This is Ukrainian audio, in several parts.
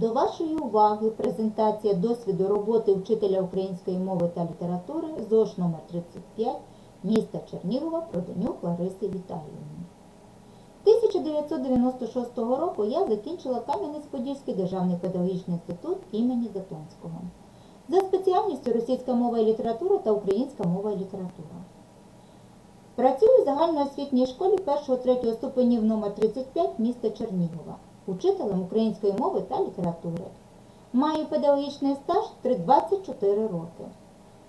До вашої уваги презентація досвіду роботи вчителя української мови та літератури ЗОШ номер 35 міста Чернігова Проденюк Лариси Віталіївни. 1996 року я закінчила Кам'янець-Подільський державний педагогічний інститут імені Затонського за спеціальністю російська мова і література та українська мова і література. Працюю в загальноосвітній школі 1-3 ступенів номер 35 міста Чернігова, учителем української мови та літератури. Маю педагогічний стаж 24 роки.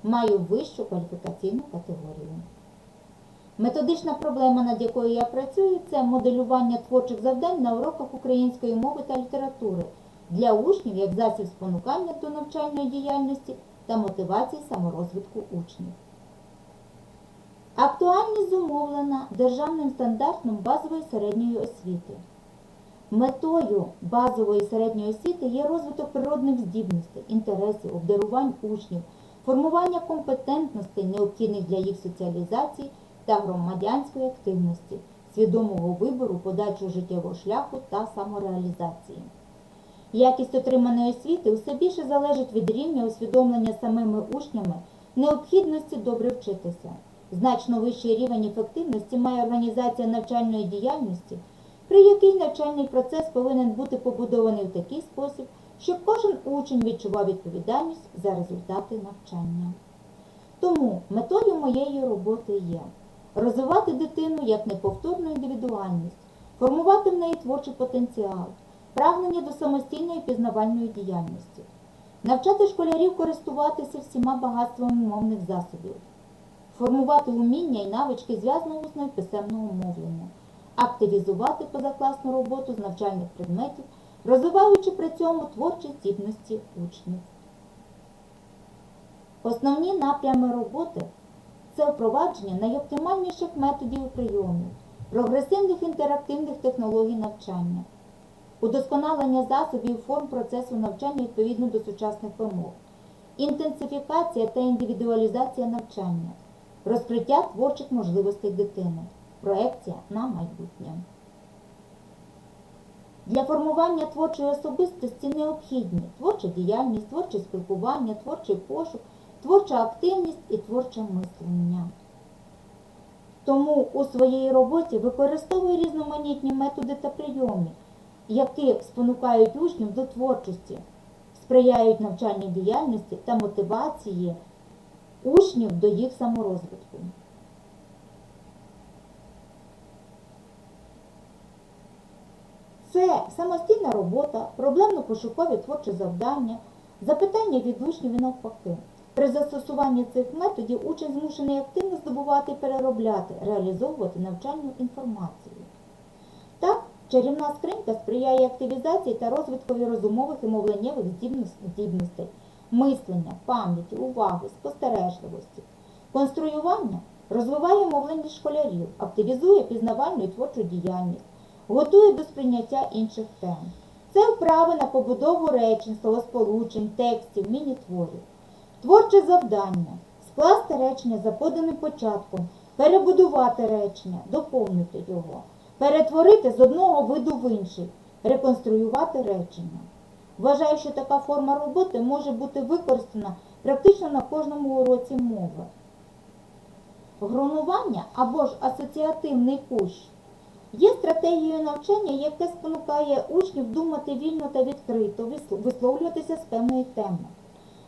Маю вищу кваліфікаційну категорію. Методична проблема, над якою я працюю, це моделювання творчих завдань на уроках української мови та літератури для учнів як засіб спонукання до навчальної діяльності та мотивації саморозвитку учнів. Актуальність зумовлена державним стандартом базової середньої освіти. Метою базової середньої освіти є розвиток природних здібностей, інтересів, обдарувань учнів, формування компетентностей, необхідних для їх соціалізації та громадянської активності, свідомого вибору, подачу життєвого шляху та самореалізації. Якість отриманої освіти усе більше залежить від рівня усвідомлення самими учнями необхідності добре вчитися. Значно вищий рівень ефективності має організація навчальної діяльності, при якій навчальний процес повинен бути побудований в такий спосіб, щоб кожен учень відчував відповідальність за результати навчання. Тому метою моєї роботи є розвивати дитину як неповторну індивідуальність, формувати в неї творчий потенціал, прагнення до самостійної пізнавальної діяльності, навчати школярів користуватися всіма багатствами мовних засобів, формувати уміння і навички зв'язного усно і писемного мовлення, активізувати позакласну роботу з навчальних предметів, розвиваючи при цьому творчі здібності учнів. Основні напрями роботи це впровадження найоптимальніших методів і прийомів, прогресивних інтерактивних технологій навчання, удосконалення засобів і форм процесу навчання відповідно до сучасних вимог, інтенсифікація та індивідуалізація навчання, розкриття творчих можливостей дитини, проекція на майбутнє. Для формування творчої особистості необхідні творча діяльність, творче спілкування, творчий пошук, творча активність і творче мислення. Тому у своїй роботі використовую різноманітні методи та прийоми, які спонукають учнів до творчості, сприяють навчальній діяльності та мотивації учнів до їх саморозвитку. Це самостійна робота, проблемно-пошукові творчі завдання, запитання від учнів і навпаки. При застосуванні цих методів учень змушений активно здобувати переробляти, реалізовувати навчальну інформацію. Так, чарівна скринька сприяє активізації та розвиткові розумових і мовленнєвих здібностей, мислення, пам'яті, уваги, спостережливості. Конструювання розвиває мовлення школярів, активізує пізнавальну і творчу діяльність, готує до сприйняття інших тем. Це вправи на побудову речень, словосполучень, текстів, міні-творів. Творче завдання скласти речення за поданим початком, перебудувати речення, доповнити його, перетворити з одного виду в інший, реконструювати речення. Вважаю, що така форма роботи може бути використана практично на кожному уроці мови. Грунування або ж асоціативний кущ є стратегією навчання, яке спонукає учнів думати вільно та відкрито, висловлюватися з певної теми.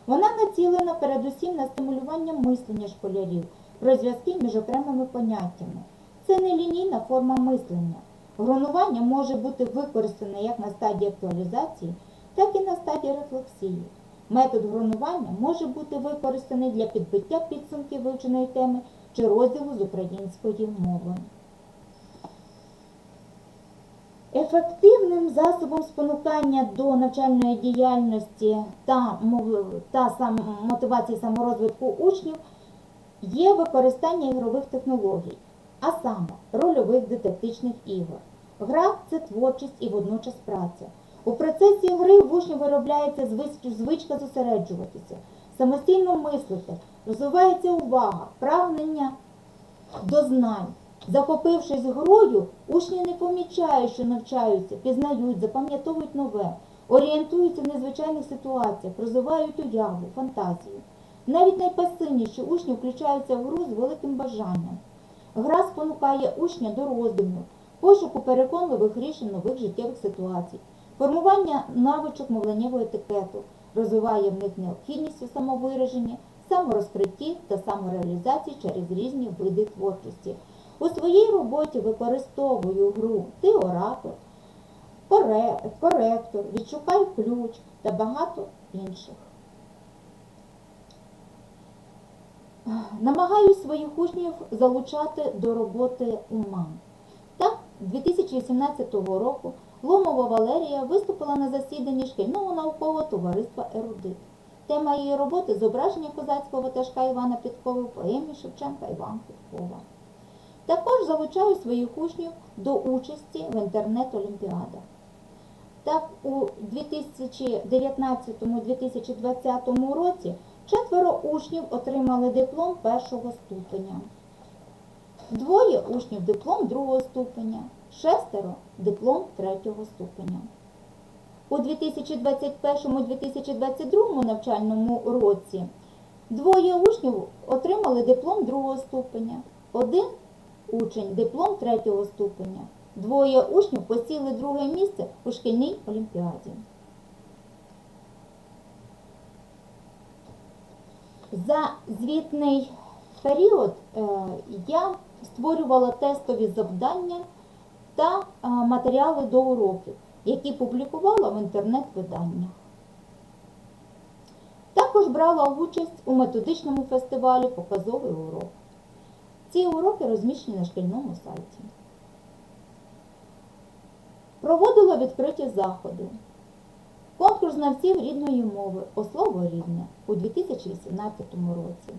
Вона націлена передусім на стимулювання мислення школярів про зв'язки між окремими поняттями. Це не лінійна форма мислення. Грунування може бути використане як на стадії актуалізації, так і на стадії рефлексії. Метод грунування може бути використаний для підбиття підсумків вивченої теми чи розділу з української мови. Ефективним засобом спонукання до навчальної діяльності та, та мотивації саморозвитку учнів є використання ігрових технологій, а саме рольових дидактичних ігор. Гра це творчість і водночас праця. У процесі гри в учнів виробляється звичка зосереджуватися, самостійно мислити, розвивається увага, прагнення до знань. Захопившись грою, учні не помічають, що навчаються, пізнають, запам'ятовують нове, орієнтуються в незвичайних ситуаціях, розвивають уяву, фантазію. Навіть найпасивніші учні включаються в гру з великим бажанням. Гра спонукає учня до роздумів, пошуку переконливих рішень нових життєвих ситуацій, формування навичок мовленнєвого етикету, розвиває в них необхідність у самовираженні, саморозкритті та самореалізації через різні види творчості. У своїй роботі використовую гру «Ти оратор», коректор, відшукай ключ та багато інших. Намагаюсь своїх учнів залучати до роботи ума. Так, 2018 року Ломова Валерія виступила на засіданні шкільного наукового товариства Ерудит. Тема її роботи зображення козацького ватажка Івана Підкови в поемі Шевченка Іван Підкова. Також залучаю своїх учнів до участі в інтернет-олімпіадах. Так, у 2019-2020 році четверо учнів отримали диплом першого ступеня. Двоє учнів диплом другого ступеня, шестеро диплом третього ступеня. У 2021-2022 навчальному році двоє учнів отримали диплом другого ступеня, один учень диплом третього ступеня, двоє учнів посіли друге місце у шкільній олімпіаді. За звітний період е, я створювала тестові завдання та е, матеріали до уроків, які публікувала в інтернет-виданнях. Також брала участь у методичному фестивалі Показовий урок. Ці уроки розміщені на шкільному сайті. Проводила відкриті заходи. Конкурс знавців рідної мови «Ослово рідне» у 2018 році.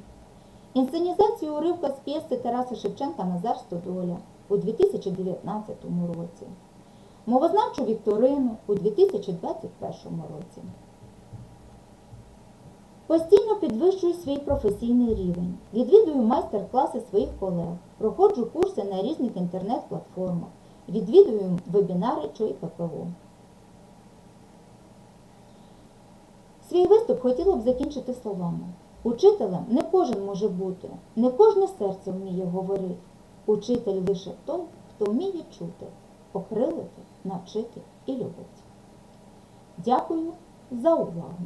Інсценізацію уривка з п'єси Тараса Шевченка Назар Стодоля у 2019 році. Мовознавчу вікторину у 2021 році. Постійно підвищую свій професійний рівень, відвідую майстер-класи своїх колег, проходжу курси на різних інтернет-платформах, відвідую вебінари ЧОІ ППО. Свій виступ хотіла б закінчити словами. Учителем не кожен може бути, не кожне серце вміє говорити. Учитель лише той, хто вміє чути, окрилити, навчити і любити. Дякую за увагу!